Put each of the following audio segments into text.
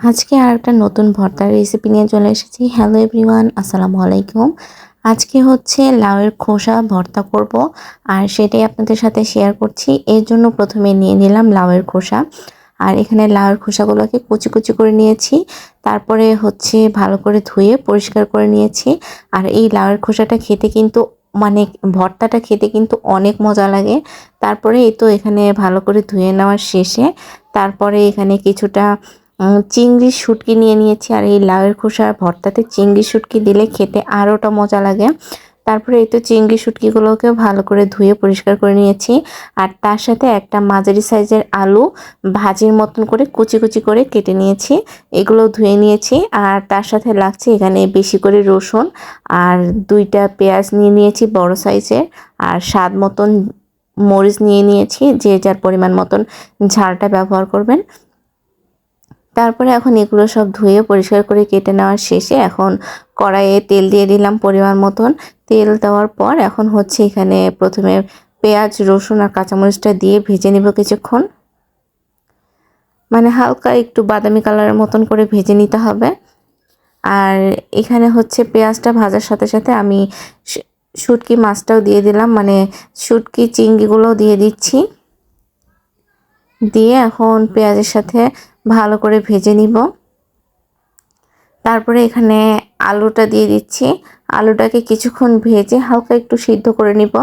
আজকে আর একটা নতুন ভর্তার রেসিপি নিয়ে চলে এসেছি। হ্যালো এভরিওয়ান আসসালামু আলাইকুম। আজকে হচ্ছে লাউয়ের খোসা ভর্তা করব আর সেটাই আপনাদের সাথে শেয়ার করছি। এর জন্য প্রথমে নিয়ে নিলাম লাউয়ের খোসা। আর এখানে লাউয়ের খোসাগুলোকে কুচি কুচি করে নিয়েছি। তারপরে হচ্ছে ভালো করে ধুয়ে পরিষ্কার করে নিয়েছি। আর এই লাউয়ের খোসাটা খেতে কিন্তু মানে ভর্তাটা খেতে কিন্তু অনেক মজা লাগে। তারপরে এই তো এখানে ভালো করে ধুয়ে নেওয়ার শেষে তারপরে এখানে কিছুটা চিংড়ির শুটকি নিয়ে নিয়েছি আর এই লাউয়ের খোসার ভর্তাতে চিংড়ি শুটকি দিলে খেতে আরোটা মজা লাগে। তারপরে এই তো চিংড়ি শুটকিগুলোকে ভালো করে ধুয়ে পরিষ্কার করে নিয়েছি। আর তার সাথে একটা মাঝারি সাইজের আলু ভাজির মতন করে কুচি কুচি করে কেটে নিয়েছি। এগুলো ধুয়ে নিয়েছি আর তার সাথে লাগছে এখানে বেশি করে রসুন আর দুইটা পেঁয়াজ নিয়ে নিয়েছি বড় সাইজের আর স্বাদ মতন মরিচ নিয়ে নিয়েছি যে যার পরিমাণ মতন ঝালটা ব্যবহার করবেন। তারপরে এখন এগুলো সব ধুয়ে পরিষ্কার করে কেটে নেওয়ার শেষে এখন কড়াইয়ে তেল দিয়ে দিলাম পরিমাণ মতন। তেল দেওয়ার পর এখন হচ্ছে এখানে প্রথমে পেঁয়াজ, রসুন আর কাঁচামরিচটা দিয়ে ভেজে নিব কিছুক্ষণ। মানে হালকা একটু বাদামি কালারের মতন করে ভেজে নিতে হবে। আর এখানে হচ্ছে পেঁয়াজটা ভাজার সাথে সাথে আমি শুটকি মাছটাও দিয়ে দিলাম। মানে শুটকি, চিংড়িগুলোও দিয়ে দিচ্ছি। দিয়ে এখন পেঁয়াজের সাথে ভালো করে ভেজে নিব। তারপরে এখানে আলুটা দিয়ে দিচ্ছি। আলুটাকে কিছুক্ষণ ভেজে হালকা একটু সিদ্ধ করে নিব।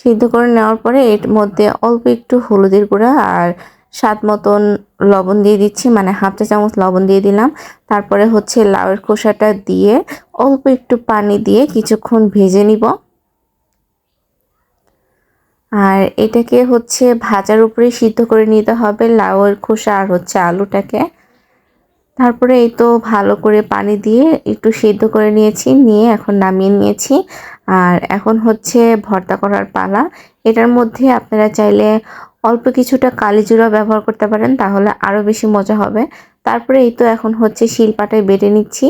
সিদ্ধ করে নেওয়ার পরে এর মধ্যে অল্প একটু হলুদের গুঁড়া আর স্বাদ মতন লবণ দিয়ে দিচ্ছি মানে হাফ চা চামচ লবণ দিয়ে দিলাম। তারপরে হচ্ছে লাউয়ের খোসাটা দিয়ে অল্প একটু পানি দিয়ে কিছুক্ষণ ভেজে নিব। আর এটাকে হচ্ছে ভাজার উপরে সিদ্ধ করে নিতে হবে। লাউয়ের খোসা আর হচ্ছে আলুটাকে। তারপরে এই তো ভালো করে পানি দিয়ে একটু সিদ্ধ করে নিয়েছি, নিয়ে এখন নামিয়ে নিয়েছি। আর এখন হচ্ছে ভর্তা করার পালা। এটার মধ্যে আপনারা চাইলে অল্প কিছুটা কালিজুরা ব্যবহার করতে পারেন, তাহলে আরও বেশি মজা হবে। তারপরে এই তো এখন হচ্ছে শিলপাটায় বেটে নিচ্ছি।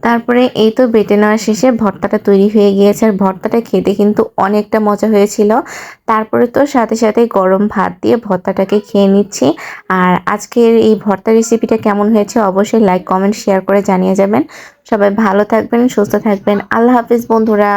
তারপরে এই তো বেটে নেওয়া শেষে ভর্তাটা তৈরি হয়ে গিয়েছে আর ভর্তাটা খেতে কিন্তু অনেকটা মজা হয়েছিল। তারপরে তো সাথে সাথে গরম ভাত দিয়ে ভর্তাটাকে খেয়ে নিচ্ছি। আর আজকের এই ভর্তা রেসিপিটা কেমন হয়েছে অবশ্যই লাইক কমেন্ট শেয়ার করে জানিয়ে যাবেন। সবাই ভালো থাকবেন, সুস্থ থাকবেন। আল্লাহ হাফিজ বন্ধুরা।